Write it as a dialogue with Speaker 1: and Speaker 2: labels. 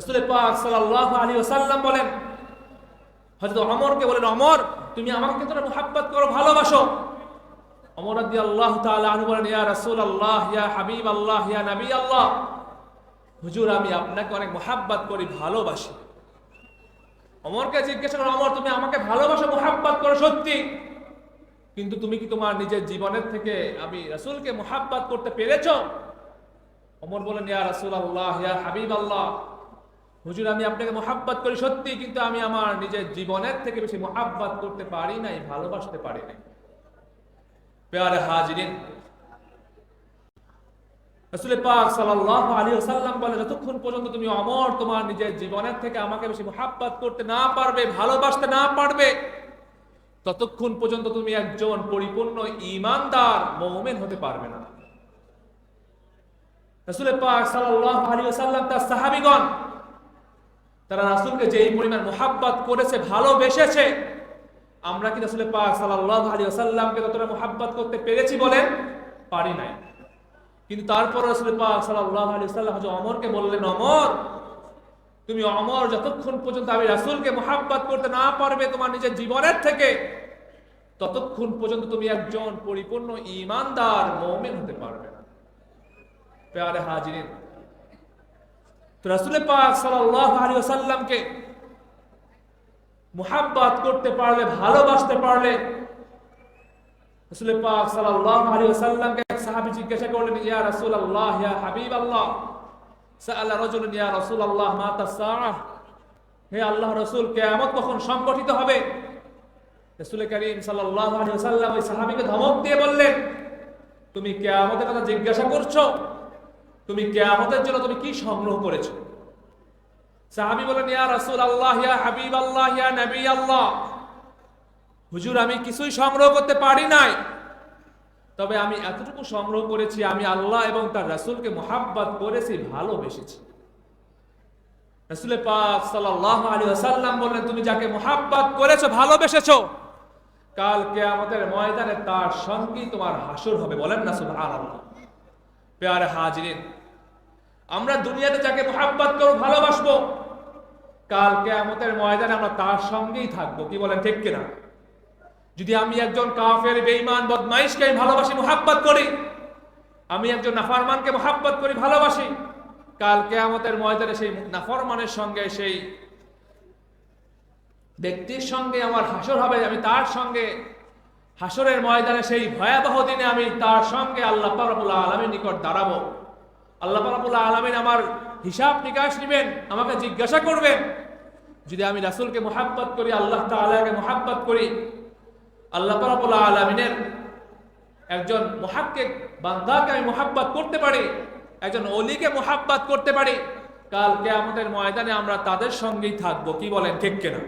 Speaker 1: রাসূলের পাক সাল্লাল্লাহু আলাইহি ওয়াসাল্লাম বলেন, হযরত ওমরকে বলেন ওমর তুমি আমাকে কতটা মুহাব্বত করো, ভালোবাসো। ওমর রাদিয়াল্লাহু তাআলা আনহু বলেন, ইয়া রাসূলুল্লাহ, ইয়া হাবিবাল্লাহ, ইয়া নবী আল্লাহ হুজুর, আমি আপনাকে অনেক মুহাব্বত করি, ভালোবাসি। অমরকে জিজ্ঞাসা করো অমর, তুমি আমাকে ভালোবাসো, মোহাব্বত করো, সত্যি? কিন্তু তুমি কি তোমার নিজের জীবনের থেকে আমি রাসূলকে মোহাব্বত করতে পেরেছ? অমর বলেন, ইয়া রাসূল আল্লাহ ইয়া হাবিব আল্লাহ হুজুর, আমি আপনাকে মোহাব্বত করি সত্যি, কিন্তু আমি আমার নিজের জীবনের থেকে বেশি মোহাব্বত করতে পারি নাই, ভালোবাসতে পারি নাই। পেয়ারে হাজিরিন, রাসূল পাক আলাইহি ওয়াসাল্লাম বলে যতক্ষণ পর্যন্ত তুমি অমর, তোমার নিজের জীবনের থেকে আমাকে বেশি করতে না পারবে, ভালোবাসতে না পারবে, ততক্ষণ পর্যন্ত তুমি একজন পরিপূর্ণ ঈমানদার মুমিন হতে পারবে না। রাসূল পাক সাল্লাল্লাহু আলাইহি ওয়াসাল্লাম তার সাহাবীগণ তারা রাসূলকে যেই পরিমাণ মোহাব্বত করেছে, ভালোবেসেছে, আমরা কি রাসূল পাক সাল্লাল্লাহু আলাইহি ওয়াসাল্লামকে ততটা মোহাব্বত করতে পেরেছি বলেন পারি নাই। কিন্তু তারপর রাসূল পাক সাল্লাল্লাহু আলাইহি ওয়াসাল্লাম হযরত ওমরকে বললেন ওমর তুমি অমর যতক্ষণ পর্যন্ত আমি রাসূলকে মোহাব্বত করতে না পারবে তোমার নিজের জীবনের থেকে, ততক্ষণ পর্যন্ত তুমি একজন পরিপূর্ণ ঈমানদার মুমিন হতে পারবে না। প্যারে হাজিরিন তো রাসূল পাক সাল্লাল্লাহু আলাইহি ওয়াসাল্লামকে মোহাব্বত করতে পারলে, ভালোবাসতে পারলে, রাসূল পাক সাল্লাল্লাহু আলাইহি ওয়াসাল্লামকে এক সাহাবী জিজ্ঞাসা করলেন, ইয়া রাসূলুল্লাহ, ইয়া হাবিবাল্লাহ? সাআলা রাজুলুন, ইয়া রাসূলুল্লাহ মাতা সাআহ হে আল্লাহ রাসূল, কিয়ামত কখন সংগঠিত হবে? রাসূল করিম সাল্লাল্লাহু আলাইহি ওয়াসাল্লাম ওই সাহাবীকে ধমক দিয়ে বললেন, তুমি কিয়ামতের কথা জিজ্ঞাসা করছ তুমি কিয়ামতের জন্য তুমি কি সংগ্রহ করেছ? সাহাবী বলেন, ইয়া রাসূলুল্লাহ, ইয়া হাবিবাল্লাহ, ইয়া নবী আল্লাহ হুজুর, আমি কিছুই সংগ্রহ করতে পারি নাই। তবে আমি এতটুকু সংগ্রহ করেছি, আমি আল্লাহ এবং তার রাসূলকে মোহাব্বত করেছি, ভালোবেসেছি। রাসূল পাক সাল্লাল্লাহু আলাইহি ওয়াসাল্লাম বললেন, তুমি যাকে মোহাব্বত করেছ, ভালোবেসেছো, কাল কিয়ামতের ময়দানে তার সঙ্গেই তোমার হাসর হবে। বলেন না, সুবহানাল্লাহ। পেয়ারে হাজিরিন আমরা দুনিয়াতে যাকে মোহাব্বত করব, ভালোবাসবো, কাল কিয়ামতের ময়দানে আমরা তার সঙ্গেই থাকব। কি বলেন, ঠিক কিনা? যদি আমি একজন কাফের, বেঈমান, বদমাইশকে আমি ভালোবাসি, মোহাব্বত করি, আমি একজন নাফারমানকে মোহাব্বত করি, ভালোবাসি, কাল কেয়ামতের ময়দানে সেই নাফরমানের সঙ্গে, সেই ব্যক্তির সঙ্গে আমার হাসর হবে, আমি তার সঙ্গে হাসরের ময়দানে সেই ভয়াবহ দিনে আমি তার সঙ্গে আল্লাহ পারাবুল্লাহ আলমীর নিকট দাঁড়াবো। আল্লাহ পারাবুল্লাহ আলমিন আমার হিসাব নিকাশ নেবেন, আমাকে জিজ্ঞাসা করবেন। যদি আমি রাসুলকে মোহাব্বত করি, আল্লাহ তালাকে মোহাব্বত করি, আল্লাহ রাব্বুল আলামিনের একজন মুহাক্কিক বান্দাকে আমি মোহাব্বত করতে পারি, একজন অলিকে মোহাব্বত করতে পারি কালকে আমাদের ময়দানে আমরা তাদের সঙ্গেই থাকব, কি বলেন, ঠিক কিনা?